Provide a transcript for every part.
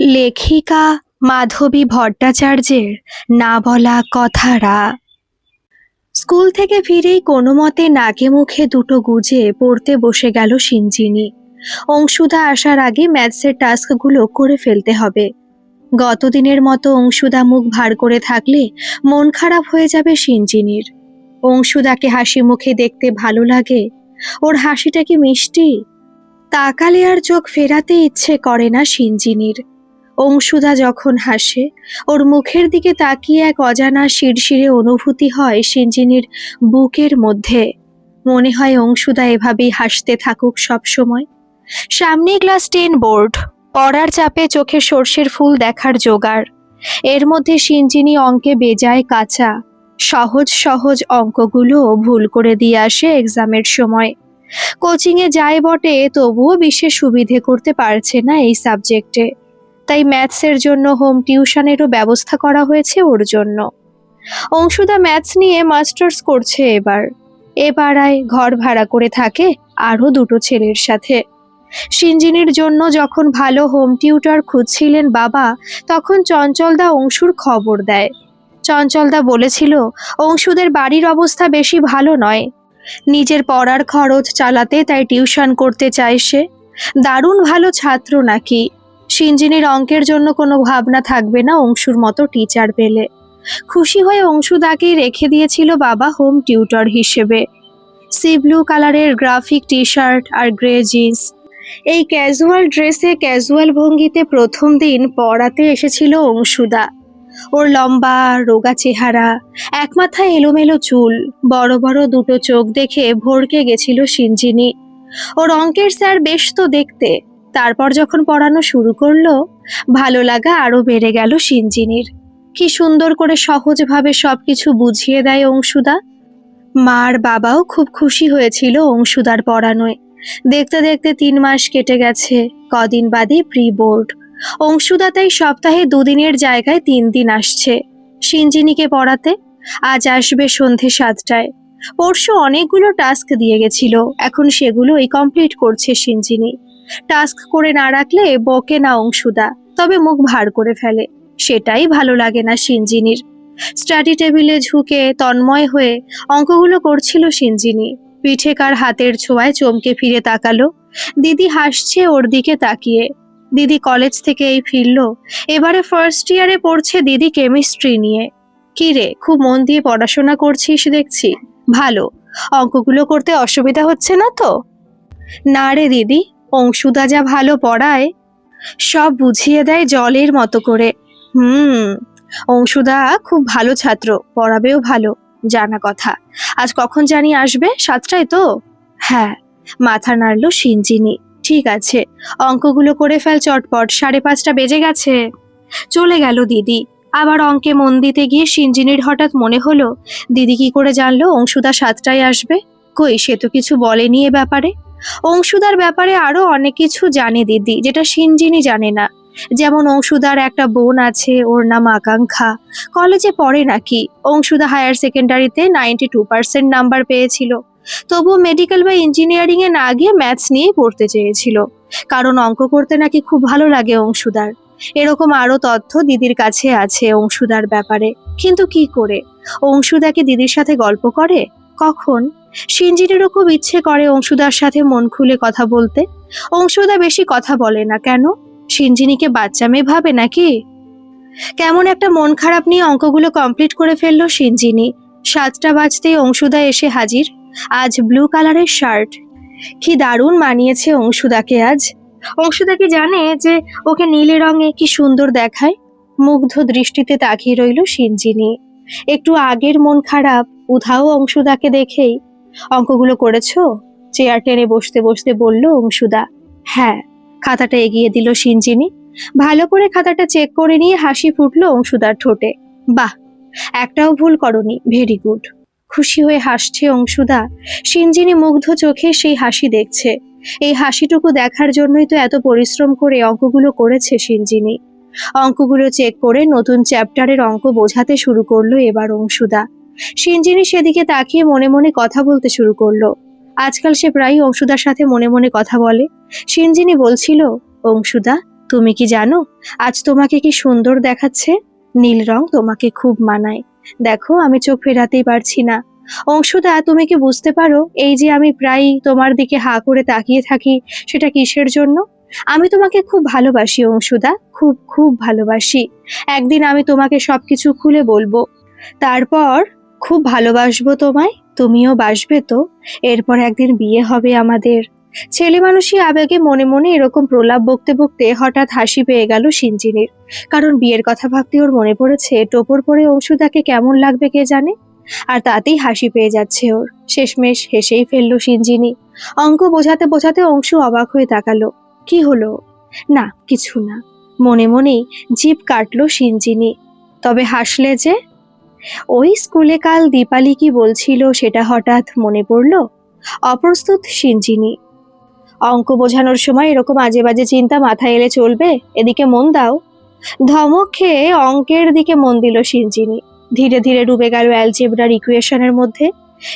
লেখিকা মাধবী ভট্টাচার্যের না বলা কথারা। স্কুল থেকে ফিরেই কোনো মতে নাকে মুখে দুটো গুজে পড়তে বসে গেল সিঞ্জিনি অংশুদা আসার আগে ম্যাথসের টাস্কগুলো করে ফেলতে হবে। গতদিনের মতো অংশুদা মুখ ভার করে থাকলে মন খারাপ হয়ে যাবে সিঞ্জিনির অংশুদাকে হাসি মুখে দেখতে ভালো লাগে। ওর হাসিটা কি মিষ্টি? তাকালে আর চোখ ফেরাতে ইচ্ছে করে না সিঞ্জিনির অংশুদা যখন হাসে, ওর মুখের দিকে তাকিয়ে এক অজানা শিরশিরে অনুভূতি হয় সিঞ্জিনির বুকের মধ্যে। মনে হয় অংশুদা এভাবেই হাসতে থাকুক সব সময় সামনে ক্লাস টেন বোর্ড, পড়ার চাপে চোখে সর্ষের ফুল দেখার জোগাড়। এর মধ্যে সিঞ্জিনি অঙ্কে বেজায় কাঁচা। সহজ সহজ অঙ্কগুলো ভুল করে দিয়ে আসে এক্সামের সময়। কোচিংয়ে যায় বটে, তবুও বিশেষ সুবিধে করতে পারছে না এই সাবজেক্টে। তাই ম্যাথসের জন্য হোম টিউশনেরও ব্যবস্থা করা হয়েছে ওর জন্য। অংশুদা ম্যাথস নিয়ে মাস্টার্স করছে এবার। এ পাড়ায় ঘর ভাড়া করে থাকে আরও দুটো ছেলের সাথে। সিঞ্জিনির জন্য যখন ভালো হোম টিউটর খুঁজছিলেন বাবা, তখন চঞ্চলদা অংশুর খবর দেয়। চঞ্চলদা বলেছিল, অংশুদের বাড়ির অবস্থা বেশি ভালো নয়। নিজের পড়ার খরচ চালাতে তাই টিউশন করতে চায় সে। দারুণ ভালো ছাত্র নাকি। সিঞ্জিনির অঙ্কের জন্য কোনো ভাবনা থাকবে না অংশুর মতো টিচার পেলে। খুশি হয়ে অংশু অংশুদাকেই রেখে দিয়েছিল বাবা হোম টিউটর হিসেবে। সি ব্লু কালারের গ্রাফিক টি শার্ট আর গ্রে জিন্স। এই ক্যাজুয়াল ড্রেসে ক্যাজুয়াল ভঙ্গিতে প্রথম দিন পড়াতে এসেছিল অংশুদা ওর লম্বা, রোগা চেহারা, এক মাথায় এলোমেলো চুল, বড় বড় দুটো চোখ দেখে ভরকে গেছিল সিঞ্জিনি ওর অঙ্কের স্যার বেশ তো দেখতে। তারপর যখন পড়ানো শুরু করল, ভালো লাগা আরও বেড়ে গেল সিঞ্জিনির কি সুন্দর করে সহজভাবে সবকিছু বুঝিয়ে দেয় অংশুদা। মার বাবাও খুব খুশি হয়েছিল অংশুদার পড়ানোয়। দেখতে দেখতে তিন মাস কেটে গেছে, কদিন বাদে প্রি বোর্ড। অংশুদা তাই সপ্তাহে দুদিনের জায়গায় তিন দিন আসছে। সিঞ্জিনিকে পড়াতে আজ আসবে সন্ধে সাতটায়। পরশু অনেকগুলো টাস্ক দিয়ে গেছিল, এখন সেগুলোই কমপ্লিট করছে সিঞ্জিনি টাস্ক করে না রাখলে বকে না অংশুদা, তবে মুখ ভার করে ফেলে। সেটাই ভালো লাগে না সিঞ্জিনির স্টাডি টেবিলে ঝুঁকে তন্ময় হয়ে অঙ্কগুলো করছিল সিঞ্জিনি পিঠে কার হাতের ছোঁয়ায় চমকে ফিরে তাকালো। দিদি হাসছে ওর দিকে তাকিয়ে। দিদি কলেজ থেকে এই ফিরলো। এবারে ফার্স্ট ইয়ারে পড়ছে দিদি কেমিস্ট্রি নিয়ে। কি রে খুব মন দিয়ে পড়াশোনা করছিস দেখছি। ভালো। অঙ্কগুলো করতে অসুবিধা হচ্ছে না তো? না রে দিদি অংশুদা যা ভালো পড়ায়, সব বুঝিয়ে দেয় জলের মতো করে। হুম, অংশুদা খুব ভালো ছাত্র, পড়াবেও ভালো, জানা কথা। আজ কখন জানি আসবে, সাতটায় তো? হ্যাঁ মাথা নাড়ল সিঞ্জিনি ঠিক আছে, অঙ্কগুলো করে ফেল চটপট, সাড়ে পাঁচটা বেজে গেছে। চলে গেল দিদি। আবার অঙ্কে মন দিতে গিয়ে সিঞ্জিনির হঠাৎ মনে হলো, দিদি কি করে জানলো অংশুদা সাতটায় আসবে? কই, সে তো কিছু বলেনি এ ব্যাপারে। অংশুদার ব্যাপারে আরও অনেক কিছু জানে দিদি, যেটা সিঞ্জিনি জানে না। যেমন অংশুদার একটা বোন আছে, ওর নাম আকাঙ্ক্ষা। কলেজে পড়ে নাকি। অংশুদা হায়ার সেকেন্ডারিতে নাইনটি টু পার্সেন্ট নাম্বার পেয়েছিল। তবুও মেডিকেল বা ইঞ্জিনিয়ারিং এ না গিয়ে ম্যাথস নিয়েই পড়তে চেয়েছিল। কারণ অঙ্ক করতে নাকি খুব ভালো লাগে অংশুদার। এরকম আরও তথ্য দিদির কাছে আছে অংশুদার ব্যাপারে। কিন্তু কি করে? অংশুদা কি দিদির সাথে গল্প করে? কখন? সিঞ্জিনেরও খুব ইচ্ছে করে অংশুদার সাথে মন খুলে কথা বলতে। অংশুদা বেশি কথা বলে না, কেন? সিঞ্জিনিকে বাচ্চা মেয়ে ভাবে নাকি? কেমন একটা মন খারাপ নিয়ে অঙ্কগুলো কমপ্লিট করে ফেলল সিঞ্জিনি। সাতটা বাজতেই অংশুদা এসে হাজির। আজ ব্লু কালারের শার্ট কি দারুণ মানিয়েছে অংশুদাকে আজ। অংশুদা কি জানে যে ওকে নীলে রঙে কি সুন্দর দেখায়? মুগ্ধ দৃষ্টিতে তাকিয়ে রইল সিঞ্জিনি। একটু আগের মন খারাপ, উধাও অংশুদাকে দেখেই অঙ্কগুলো করেছ? চেয়ার টেনে বসতে বসতে বলল অংশুদা। হ্যাঁ খাতাটা এগিয়ে দিল সিঞ্জিনি ভালো করে খাতাটা চেক করে নিয়ে হাসি ফুটল অংশুদার ঠোঁটে। বাহ, একটাও ভুল করনি, ভেরি গুড। খুশি হয়ে হাসছে অংশুদা। সিঞ্জিনি মুগ্ধ চোখে সেই হাসি দেখছে। এই হাসিটুকু দেখার জন্যই তো এত পরিশ্রম করে অঙ্কগুলো করেছে সিঞ্জিনি অঙ্কগুলো চেক করে নতুন চ্যাপ্টারের অঙ্ক বোঝাতে শুরু করল এবার অংশুদা। সিঞ্জিনি সেদিকে তাকিয়ে মনে মনে কথা বলতে শুরু করল। আজকাল সে প্রায়ই অংশুদার সাথে মনে মনে কথা বলে। সিঞ্জিনি বলছিল, অংশুদা, তুমি কি জানো, আজ তোমাকে কি সুন্দর দেখাচ্ছে? নীল রং তোমাকে খুব মানায়। দেখো, আমি চোখ ফেরাতেই পারছি না। অংশুদা, তুমি কি বুঝতে পারো, এই যে আমি প্রায়ই তোমার দিকে হা করে তাকিয়ে থাকি, সেটা কিসের জন্য? আমি তোমাকে খুব ভালোবাসি, অংশুদা, খুব খুব ভালোবাসি। একদিন আমি তোমাকে সবকিছু খুলে বলব। তারপর খুব ভালোবাসবো তোমায়, তুমিও বাসবে তো। এরপর একদিন বিয়ে হবে আমাদের। ছেলে মানুষই আবেগে মনে মনে এরকম প্রলাপ বকতে বকতে হঠাৎ হাসি পেয়ে গেল সিঞ্জিনির কারণ বিয়ের কথা ভাবতে ওর মনে পড়েছে, টোপর পরে অংশুদাকে কেমন লাগবে কে জানে? আর তাতেই হাসি পেয়ে যাচ্ছে ওর। শেষমেশ হেসেই ফেলল সিঞ্জিনি অঙ্ক বোঝাতে বোঝাতে অংশু অবাক হয়ে তাকালো। কি হলো? না, কিছু না। মনে মনেই জিভ কাটলো সিঞ্জিনি তবে হাসলে যে? ওই স্কুলে কাল দীপালি কি বলছিল সেটা হঠাৎ মনে পড়ল? অপ্রস্তুত সিঞ্জিনি অঙ্ক বোঝানোর সময় এরকম আজে বাজে চিন্তা মাথায় এলে চলবে? এদিকে মন দাও। ধমক খেয়ে অঙ্কের দিকে মন দিল সিঞ্জিনি ধীরে ধীরে ডুবে গেল অ্যালজেব্রার ইকুয়েশনের মধ্যে।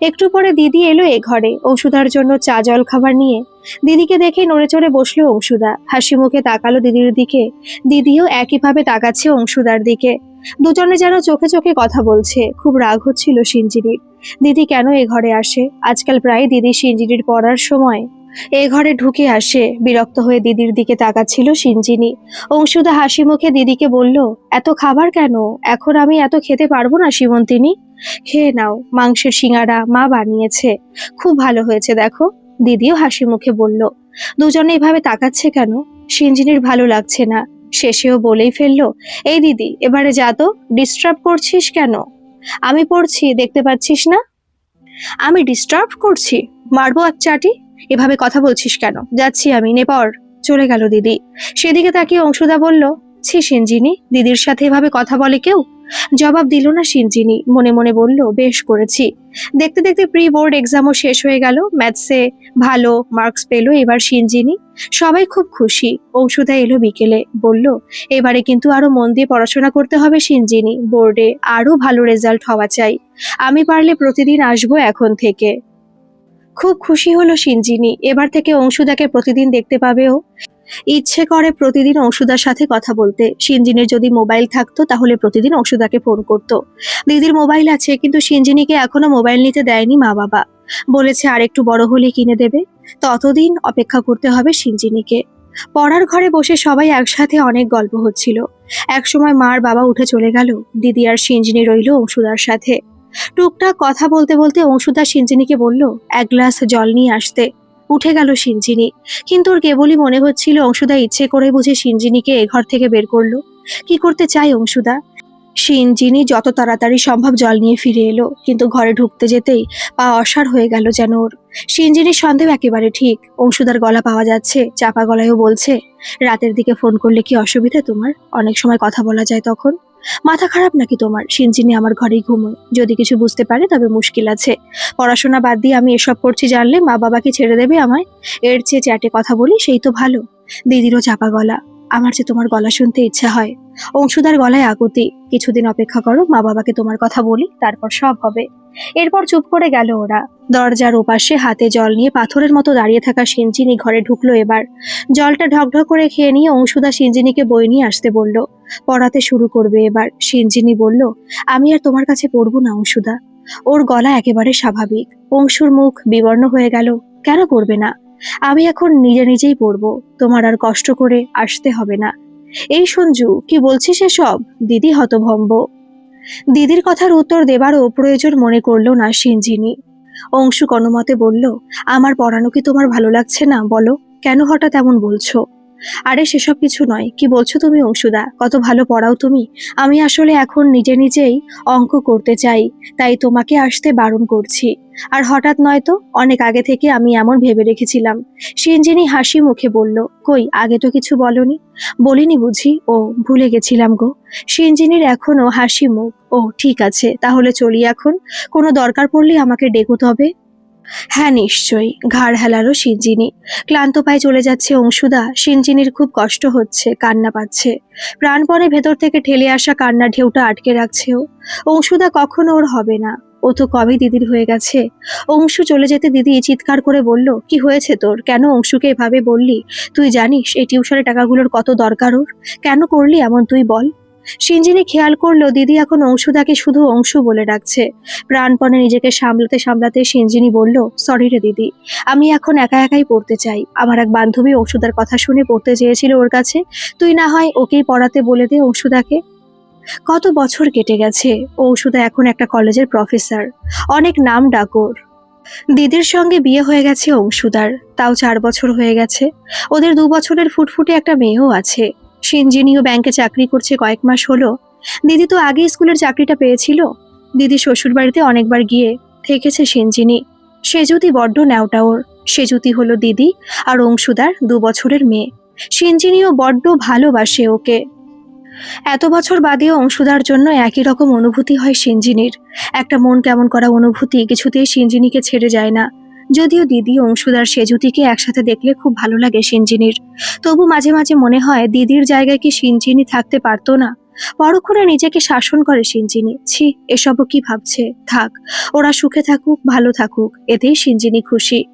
একটু পরে দিদি এলো এ ঘরে ঔষধার জন্য চা জল খাবার নিয়ে। দিদিকে দেখে নড়ে চড়ে বসল অংশুদা। হাসি মুখে তাকালো দিদির দিকে। দিদিও একইভাবে তাকাচ্ছে অংশুদার দিকে। দুজনে যেন চোখে চোখে কথা বলছে। খুব রাগ হচ্ছিল সিঞ্জিরির দিদি কেন এ ঘরে আসে? আজকাল প্রায় দিদি সিঞ্জিরির পড়ার সময়। এ ঘরে ঢুকে আসে। বিরক্ত হয়ে দিদির দিকে তাকাচ্ছিল সিঞ্জিনি অংশুদা হাসি মুখে দিদিকে বলল, এত খাবার কেন? এখন আমি এত খেতে পারব না শিমন্তিনী। খেয়ে নাও, মাংসের সিঙাড়া মা বানিয়েছে। খুব ভালো হয়েছে, দেখো। দিদিও হাসি মুখে বলল, দুজনে এভাবে তাকাচ্ছে কেন? সিঞ্জিনির ভালো লাগছে না। শেষেও বলেই ফেলল, এই দিদি, এবারে যা তো ডিস্টার্ব করছিস কেন? আমি পড়ছি, দেখতে পাচ্ছিস না? আমি ডিস্টার্ব করছি? মারবো এক চাটি? এভাবে কথা বলছিস কেন? যাচ্ছি আমি নেপর চলে গেল দিদি। সেদিকে তাকিয়ে অংশুদা বলল ছি সিঞ্জিনি দিদির সাথে এভাবে কথা বলে কেউ? জবাব দিল না সিঞ্জিনি মনে মনে বলল, বেশ করেছি। দেখতে দেখতে প্রি বোর্ড এক্সামও শেষ হয়ে গেল। ম্যাথসে ভালো মার্কস পেল এবার সিঞ্জিনি সবাই খুব খুশি। ঔষধা এলো বিকেলে। বলল, এবারে কিন্তু আরও মন দিয়ে পড়াশোনা করতে হবে সিঞ্জিনি বোর্ডে আরও ভালো রেজাল্ট হওয়া চাই। আমি পারলে প্রতিদিন আসব এখন থেকে। খুব খুশি হলো সিঞ্জিনি এবার থেকে অংশুদাকে প্রতিদিন দেখতে পাবেও ইচ্ছে করে প্রতিদিন অংশুদার সাথে কথা বলতে। সিঞ্জিনের যদি মোবাইল থাকতো, তাহলে প্রতিদিন অংশুদাকে ফোন করত। দিদির মোবাইল আছে, কিন্তু সিঞ্জিনিকে এখনও মোবাইল নিতে দেয়নি মা বাবা। বলেছে আর একটু বড় হলে কিনে দেবে। ততদিন অপেক্ষা করতে হবে সিঞ্জিনিকে পড়ার ঘরে বসে সবাই একসাথে অনেক গল্প হচ্ছিল। একসময় মার বাবা উঠে চলে গেল। দিদি আর সিঞ্জিনি রইল অংশুদার সাথে। টুকটাক কথা বলতে বলতে অংশুদা সিঞ্জিনিকে বলল, এক গ্লাস জল নিয়ে আসতে। উঠে গেল সিঞ্জিনি কিন্তু ওর কেবলই মনে হচ্ছিল অংশুদা ইচ্ছে করে বুঝে সিঞ্জিনিকে এ ঘর থেকে বের করল। কি করতে চাই অংশুদা? সিঞ্জিনি যত তাড়াতাড়ি সম্ভব জল নিয়ে ফিরে এলো, কিন্তু ঘরে ঢুকতে যেতেই পা অসার হয়ে গেল যেন ওর। সিঞ্জিনির সন্দেহ একেবারে ঠিক। অংশুদার গলা পাওয়া যাচ্ছে, চাপা গলায়ও বলছে, রাতের দিকে ফোন করলে কি অসুবিধা তোমার? অনেক সময় কথা বলা যায় তখন। মাথা খারাপ নাকি তোমার? সিনজিনি আমার ঘরেই ঘুমোয়। যদি কিছু বুঝতে পারে তবে মুশকিল আছে। পড়াশোনা বাদ দিয়ে আমি এসব করছি জানলে মা বাবাকে ছেড়ে দেবে আমায়। এর চেয়ে চ্যাটে কথা বলি সেই তো ভালো। দিদিরও চাপা গলা। আমার যে তোমার গলা শুনতে ইচ্ছা হয়। অংশুদার গলায় আগতি কিছুদিন অপেক্ষা করো, মা বাবাকে তোমার কথা বলি, তারপর সব হবে। এরপর চুপ করে গেল ওরা। দরজার ওপাশে হাতে জল নিয়ে পাথরের মতো দাঁড়িয়ে থাকা সিঞ্জিনি ঘরে ঢুকলো এবার। জলটা ঢকঢক করে খেয়ে নিয়ে অংশুদা সিঞ্জিনিকে বই নিয়ে আসতে বলল, পড়াতে শুরু করবে এবার। সিঞ্জিনি বলল, আমি আর তোমার কাছে পড়ব না, অংশুদা। ওর গলা একেবারে স্বাভাবিক। অংশুর মুখ বিবর্ণ হয়ে গেল, কেন পড়বে না? আমি এখন নিজে নিজেই পড়ব। তোমার আর কষ্ট করে আসতে হবে না। এই সঞ্জু, কি বলছিস এসব? দিদি হতভম্ব। দিদির কথার উত্তর দেবারও প্রয়োজন মনে করল না সিঞ্জিনি অংশু কোনোমতে বলল, আমার পড়ানো কি তোমার ভালো লাগছে না? বলো, কেন হঠাৎ এমন বলছো? আরে সেসব কিছু নয়। কি বলছো তুমি অংশুদা? কত ভালো পড়াও তুমি। আমি আসলে এখন নিজে নিজেই অঙ্ক করতে চাই, তাই তোমাকে আসতে বারণ করছি। আর হঠাৎ নয় তো, অনেক আগে থেকে আমি এমন ভেবে রেখেছিলাম। সিনজিনি হাসি মুখে বলল, কই, আগে তো কিছু বলনি? বলিনি বুঝি, ও, ভুলে গেছিলাম গো। সিনজিনির এখনও হাসি মুখ, ও, ঠিক আছে, তাহলে চলি এখন। কোনো দরকার পড়লে আমাকে ডেকো তবে হ্যাঁ নিশ্চয়ই। ঘাড় হেলালো সিঞ্জিনি ক্লান্ত পায়ে চলে যাচ্ছে অংশুদা। সিঞ্জিনির খুব কষ্ট হচ্ছে, কান্না পাচ্ছে। প্রাণপণে ভেতর থেকে ঠেলে আসা কান্না ঢেউটা আটকে রাখছেও অংশুদা, কখনো ওর হবে না। ও তো কবে দিদির হয়ে গেছে? অংশু চলে যেতে দিদি চিৎকার করে বলল, কি হয়েছে তোর? কেন অংশুকে এভাবে বললি? তুই জানিস, এই টিউশনের টাকাগুলোর কত দরকার ওর? কেন করলি এমন তুই বল? সিঞ্জিনি খেয়াল করল, দিদি এখন অংশুদাকে শুধু অংশু বলে ডাকছে। প্রাণপণে নিজেকে সামলাতে সামলাতে সিঞ্জিনি বলল সরি রে দিদি, আমি এখন একা একাই পড়তে চাই। আমার এক বান্ধবী অংশুদার কথা শুনে পড়তে চেয়েছিল ওর কাছে। তুই না হয় ওকেই পড়াতে বলে দে অংশুদাকে। কত বছর কেটে গেছে ঔষধা এখন একটা কলেজের প্রফেসর। অনেক নাম ডাকোর। দিদির সঙ্গে বিয়ে হয়ে গেছে অংশুদার, তাও চার বছর হয়ে গেছে। ওদের দু বছরের ফুটফুটে একটা মেয়েও আছে। সিঞ্জিনিও ব্যাংকে চাকরি করছে কয়েক মাস হলো। দিদি তো আগেই স্কুলের চাকরিটা পেয়েছিল। দিদি শ্বশুর বাড়িতে অনেকবার গিয়ে থেকেছে সিঞ্জিনি সে যদি বড্ড ন্যাওটা ওর। সে যদি হলো দিদি আর অংশুদার দু বছরের মেয়ে। সিঞ্জিনিও বড্ড ভালোবাসে ওকে। এত বছর বাদেও অংশুদার জন্য একই রকম অনুভূতি হয় সিঞ্জিনির একটা মন কেমন করা অনুভূতি কিছুতেই সিঞ্জিনিকে ছেড়ে যায় না। যদিও দিদি অংশুদার সেজুতিকে একসাথে দেখলে খুব ভালো লাগে সিঞ্জিনির তবু মাঝে মাঝে মনে হয় দিদির জায়গায় কি সিঞ্জিনি থাকতে পারতো না। পরক্ষণে নিজেকে শাসন করে সিঞ্জিনি ছি, এসবও কি ভাবছে? থাক, ওরা সুখে থাকুক, ভালো থাকুক, এতেই সিঞ্জিনি খুশি।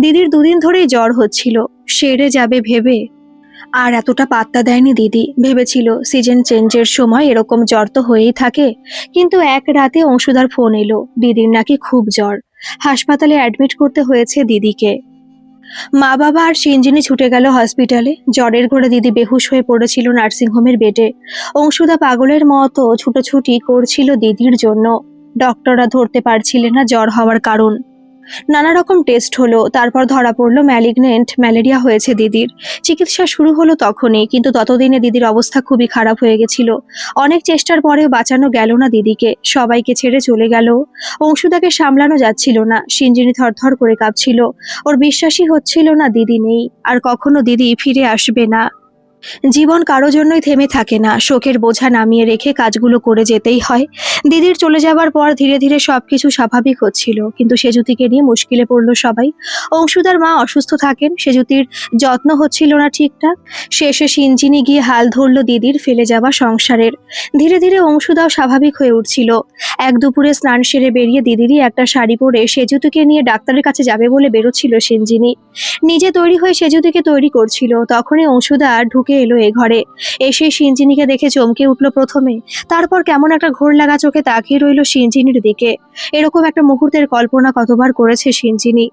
দিদির দুদিন ধরেই জ্বর হচ্ছিল। সেরে যাবে ভেবে। আর এতটা পাত্তা দেয়নি দিদি। ভেবেছিল সিজন চেঞ্জের সময় এরকম জ্বর তো হয়েই থাকে। কিন্তু এক রাতে অংশুদার ফোন এলো। দিদির নাকি খুব জ্বর। হাসপাতালে অ্যাডমিট করতে হয়েছে দিদিকে। মা বাবা আর সিঞ্জিনি ছুটে গেল হসপিটালে। জ্বরের ঘরে দিদি বেহুশ হয়ে পড়েছিল নার্সিংহোমের বেডে। অংশুদা পাগলের মতো ছুটোছুটি করছিল দিদির জন্য। ডক্টররা ধরতে পারছিলেন না জ্বর হওয়ার কারণ। নানা রকম টেস্ট হলো, তারপর ধরা পড়ল ম্যালিগনেন্ট, ম্যালেরিয়া হয়েছে দিদির। চিকিৎসা শুরু হলো তখনই, কিন্তু ততদিনে দিদির অবস্থা খুবই খারাপ হয়ে গেছিল। অনেক চেষ্টার পরেও বাঁচানো গেল না দিদিকে, সবাইকে ছেড়ে চলে গেল। অংশুদাকে সামলানো যাচ্ছিল না, সিঞ্জিনি থরথর করে কাঁপছিল। ওর বিশ্বাসই হচ্ছিল না দিদি নেই, আর কখনো দিদি ফিরে আসবে না। জীবন কারও জন্যই থেমে থাকে না। শোকের বোঝা নামিয়ে রেখে কাজগুলো করে যেতেই হয়। দিদির চলে যাবার পর ধীরে ধীরে সবকিছু স্বাভাবিক হচ্ছিল। কিন্তু সেজুতিকে নিয়ে মুশকিলে পড়ল সবাই। অংশুদার মা অসুস্থ থাকেন, সেজুতির যত্ন হচ্ছিল না ঠিকঠাক। শেষে সিঞ্জিনি গিয়ে হাল ধরলো দিদির ফেলে যাওয়া সংসারের। ধীরে ধীরে অংশুদাও স্বাভাবিক হয়ে উঠছিল। এক দুপুরে স্নান সেরে বেরিয়ে দিদিরই একটা শাড়ি পরে সেজুতিকে নিয়ে ডাক্তারের কাছে যাবে বলে বেরোচ্ছিল সিঞ্জিনি নিজে তৈরি হয়ে সেজুতিকে তৈরি করছিল। তখনই অংশুদা ঢুকে এলো এ ঘরে। এসে সিঞ্জিনিকে দেখে চমকে উঠল প্রথমে। তারপর কেমন একটা ঘোর লাগা চোখে তাকিয়ে রইল সিঞ্জিনির দিকে। এরকম একটা মুহূর্তের কল্পনা কতবার করেছে সিঞ্জিনি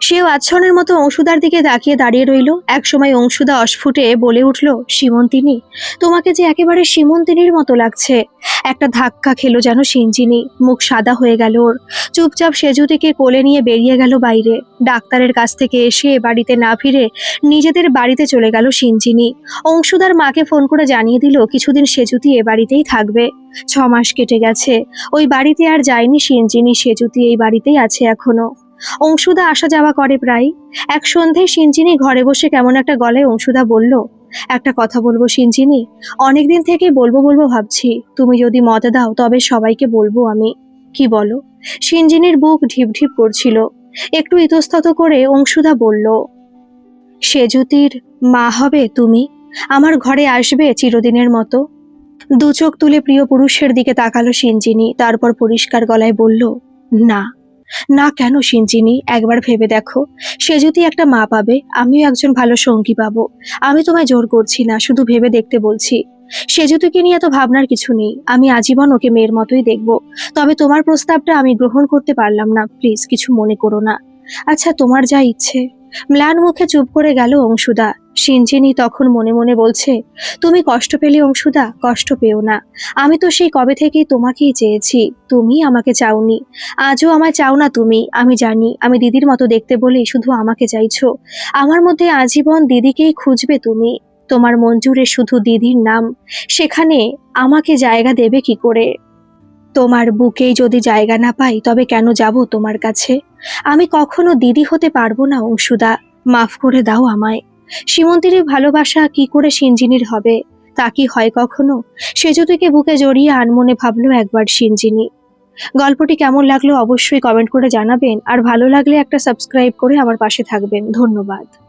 সেও আচ্ছনের মতো অংশুদার দিকে তাকিয়ে দাঁড়িয়ে রইল। একসময় অংশুদা অস্ফুটে বলে উঠল সীমন্তিনী তোমাকে যে একেবারে সীমন্তিনীর মতো লাগছে। একটা ধাক্কা খেলো যেন সিঞ্জিনি মুখ সাদা হয়ে গেল ওর। চুপচাপ সেজুতিকে কোলে নিয়ে বেরিয়ে গেল বাইরে। ডাক্তারের কাছ থেকে এসে বাড়িতে না ফিরে নিজেদের বাড়িতে চলে গেল সিঞ্জিনি অংশুদার মাকে ফোন করে জানিয়ে দিল, কিছুদিন সেজুতি এ বাড়িতেই থাকবে। ছ মাস কেটে গেছে। ওই বাড়িতে আর যায়নি সিঞ্জিনি সেজুতি এই বাড়িতেই আছে এখনও। অংশুদা আসা যাওয়া করে প্রায়। এক সন্ধে সিঞ্জিনি ঘরে বসে কেমন একটা গলায় অংশুদা বলল, একটা কথা বলব সিঞ্জিনি অনেকদিন থেকে বলব বলব ভাবছি। তুমি যদি মত দাও, তবে সবাইকে বলব আমি। কি বলো? সিঞ্জিনির বুক ঢিপ ঢিপ করছিল। একটু ইতস্তত করে অংশুদা বলল, সেজুতির মা হবে তুমি? আমার ঘরে আসবে চিরদিনের মতো। দু চোখ তুলে প্রিয় পুরুষের দিকে তাকালো সিঞ্জিনি তারপর পরিষ্কার গলায় বলল, না না কেন সিঞ্জিনি একবার ভেবে দেখো। সে যদি একটা মা পাবে, আমিও একজন ভালো সঙ্গী পাবো। আমি তোমায় জোর করছি না, শুধু ভেবে দেখতে বলছি। সে যুতিকে নিয়ে এত ভাবনার কিছু নেই। আমি আজীবন ওকে মেয়ের মতোই দেখব। তবে তোমার প্রস্তাবটা আমি গ্রহণ করতে পারলাম না। প্লিজ, কিছু মনে করো না। আচ্ছা তোমার যা ইচ্ছে। ম্লান মুখে চুপ করে গেল অংশুদা। সিঞ্জিনি তখন মনে মনে বলছে, তুমি কষ্ট পেলে অংশুদা, কষ্ট পেও না। আমি তো সেই কবে থেকেই তোমাকেই চেয়েছি। তুমি আমাকে চাওনি। আজও আমায় চাও না তুমি। আমি জানি, আমি দিদির মতো দেখতে বলেই শুধু আমাকে চাইছো। আমার মধ্যে আজীবন দিদিকেই খুঁজবে তুমি। তোমার মঞ্জুরে শুধু দিদির নাম। সেখানে আমাকে জায়গা দেবে কি করে? তোমার বুকেই যদি জায়গা না পাই, তবে কেন যাব তোমার কাছে? আমি কখনো দিদি হতে পারব না, অংশুদা। মাফ করে দাও আমায়। সীমন্তীর ভালোবাসা কি করে সিঞ্জিনির হবে? তা কি হয় কখনো? সেজুতিকে বুকে জড়িয়ে আনমনে ভাবলো একবার সিঞ্জিনি গল্পটি কেমন লাগল অবশ্যই কমেন্ট করে জানাবেন, আর ভালো লাগলে একটা সাবস্ক্রাইব করে আমার পাশে থাকবেন। ধন্যবাদ।